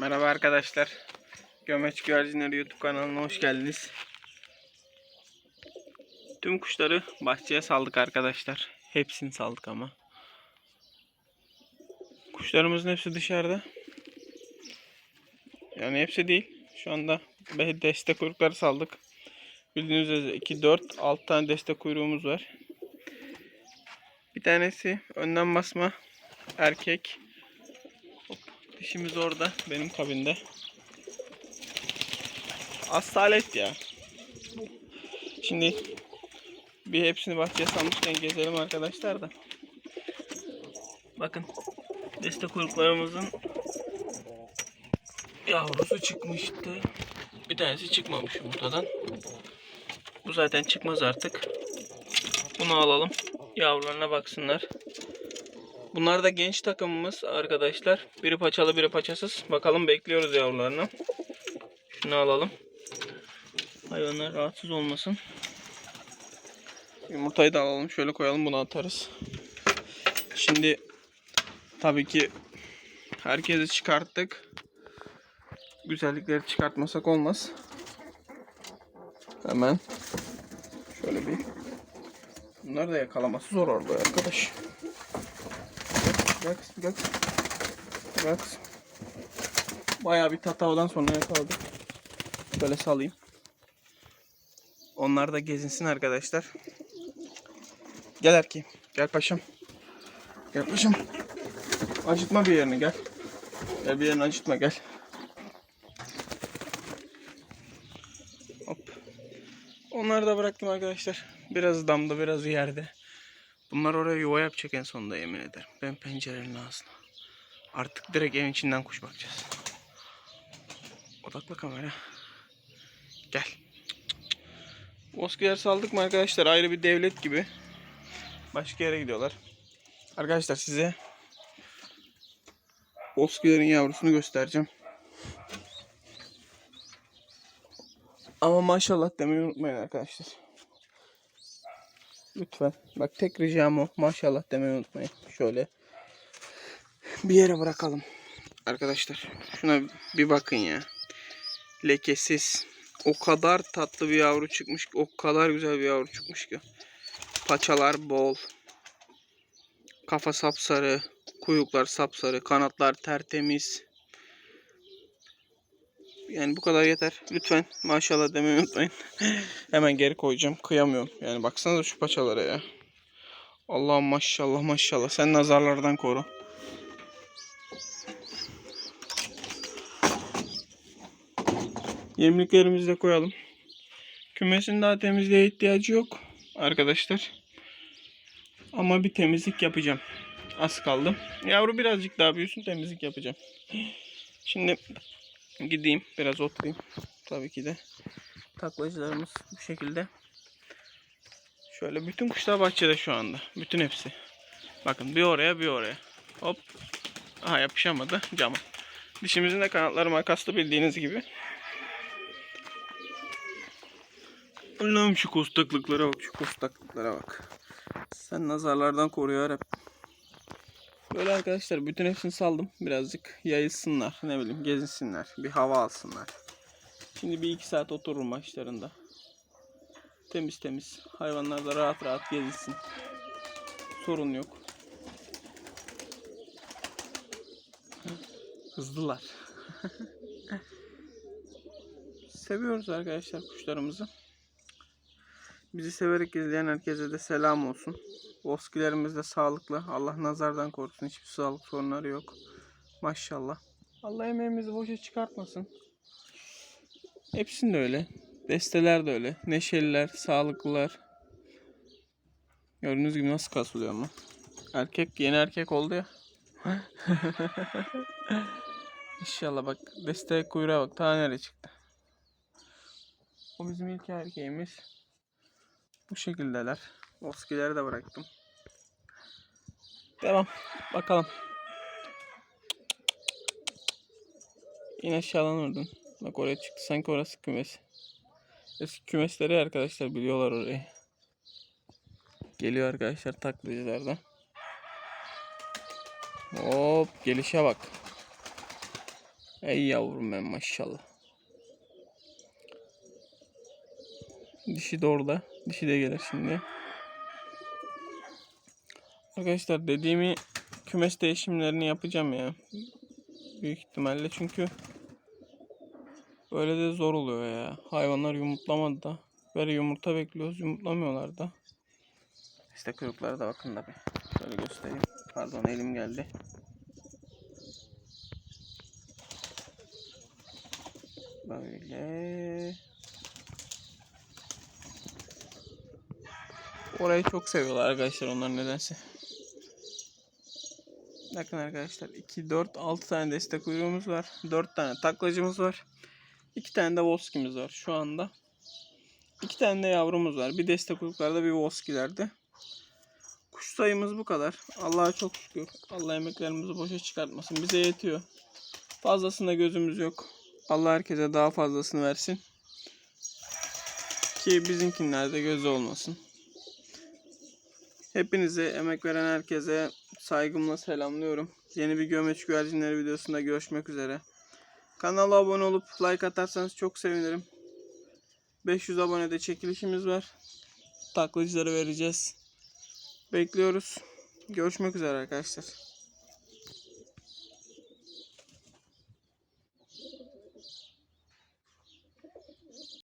Merhaba arkadaşlar. Gömeç Güvercinleri YouTube kanalına hoş geldiniz. Tüm kuşları bahçeye saldık arkadaşlar. Hepsini saldık ama. Kuşlarımızın hepsi dışarıda. Yani hepsi değil. Şu anda destek kuyrukları saldık. Bildiğiniz üzere 2, 4, 6 tane destek kuyruğumuz var. Bir tanesi önden basma erkek. Dişimiz orada benim kabinde. Asalet ya. Şimdi bir hepsini bahçeye salmışken gezelim arkadaşlar da. Bakın destek kuyruklarımızın yavrusu çıkmıştı. Bir tanesi çıkmamış yumurtadan. Bu zaten çıkmaz artık. Bunu alalım. Yavrularına baksınlar. Bunlar da genç takımımız arkadaşlar. Biri paçalı biri paçasız. Bakalım bekliyoruz yavrularını. Şunu alalım. Hayvanlar rahatsız olmasın. Yumurtayı da alalım. Şöyle koyalım bunu atarız. Şimdi tabii ki herkesi çıkarttık. Güzellikleri çıkartmasak olmaz. Hemen şöyle bir Bunları da yakalaması zor orada arkadaş. Gel kızım gel. Gel kızım. Bayağı bir tatavadan sonra yakaladık. Böyle salayım. Onlar da gezinsin arkadaşlar. Gel erkeğim. Gel paşam. Gel paşam. Acıtma bir yerini gel. Gel bir yerini acıtma gel. Hop. Onları da bıraktım arkadaşlar. Biraz damda biraz yerde. Bunlar oraya yuva yapacak en sonunda yemin ederim. Ben pencerenin ağzına. Artık direkt evin içinden kuş bakacağız. Odakla kamera. Gel. Boskiler saldık mı arkadaşlar? Ayrı bir devlet gibi. Başka yere gidiyorlar. Arkadaşlar size Boskilerin yavrusunu göstereceğim. Ama maşallah demeyi unutmayın arkadaşlar. Lütfen. Bak tek ricam o. Maşallah demeyi unutmayın. Şöyle bir yere bırakalım. Arkadaşlar şuna bir bakın ya. Lekesiz. O kadar tatlı bir yavru çıkmış ki. O kadar güzel bir yavru çıkmış ki. Paçalar bol. Kafa sapsarı. Kuyruklar sapsarı. Kanatlar tertemiz. Yani bu kadar yeter. Lütfen maşallah demeyi unutmayın. Hemen geri koyacağım. Kıyamıyorum. Yani baksanıza şu paçalara ya. Allah'ım maşallah maşallah. Sen nazarlardan koru. Yemliklerimizi de koyalım. Kümesin daha temizliğe ihtiyacı yok arkadaşlar. Ama bir temizlik yapacağım. Az kaldı. Yavru birazcık daha büyüsün temizlik yapacağım. Şimdi gideyim biraz oturayım. Tabii ki de taklacılarımız bu şekilde. Şöyle bütün kuşlar bahçede şu anda. Bütün hepsi. Bakın bir oraya bir oraya. Hop. Aha yapışamadı cama. Dişimizin de kanatları makaslı bildiğiniz gibi. Allah'ım şu kostaklıklara bak. Şu kostaklıklara bak. Sen nazarlardan koruyor hep. Böyle arkadaşlar bütün hepsini saldım. Birazcık yayılsınlar. Ne bileyim gezinsinler. Bir hava alsınlar. Şimdi bir iki saat otururum başlarında. Temiz temiz. Hayvanlar da rahat rahat gezinsin. Sorun yok. Hızlılar. Seviyoruz arkadaşlar kuşlarımızı. Bizi severek izleyen herkese de selam olsun. Boskilerimiz de sağlıklı. Allah nazardan korusun. Hiçbir sağlık sorunları yok. Maşallah. Allah emeğimizi boşa çıkartmasın. Hepsinde öyle. Desteler de öyle. Neşeliler, sağlıklılar. Gördüğünüz gibi nasıl kasılıyor ama. Erkek yeni erkek oldu ya. İnşallah bak deste kuyruğa bak. Ta nereye çıktı. O bizim ilk erkeğimiz. Bu şekildeler. Boskileri de bıraktım. Devam. Bakalım. İn aşağıdan oradan. Bak oraya çıktı. Sanki orası kümes. Eski kümesleri arkadaşlar biliyorlar orayı. Geliyor arkadaşlar taklacılardan. Hop gelişe bak. Ey yavrum ben maşallah. Dişi de orada. Dişi de gelir şimdi. Arkadaşlar dediğimi kümes değişimlerini yapacağım ya. Büyük ihtimalle çünkü öyle de zor oluyor ya. Hayvanlar yumurtlamadı da. Böyle yumurta bekliyoruz yumurtlamıyorlar da. İşte kuyruklara da bakın da bir. Şöyle göstereyim. Pardon elim geldi. Böyle. Orayı çok seviyorlar arkadaşlar onlar nedense. Bakın arkadaşlar 2, 4, 6 tane destek kuyruğumuz var. 4 tane taklacımız var. 2 tane de voskimiz var şu anda. 2 tane de yavrumuz var. Bir destek kuyruklarda bir voskilerde. Kuş sayımız bu kadar. Allah'a çok şükür. Allah emeklerimizi boşa çıkartmasın. Bize yetiyor. Fazlasında gözümüz yok. Allah herkese daha fazlasını versin. Ki bizimkinlerde gözü olmasın. Hepinize emek veren herkese saygımla selamlıyorum. Yeni bir Gömeç Güvercinleri videosunda görüşmek üzere. Kanala abone olup like atarsanız çok sevinirim. 500 abonede çekilişimiz var. Taklacıları vereceğiz. Bekliyoruz. Görüşmek üzere arkadaşlar.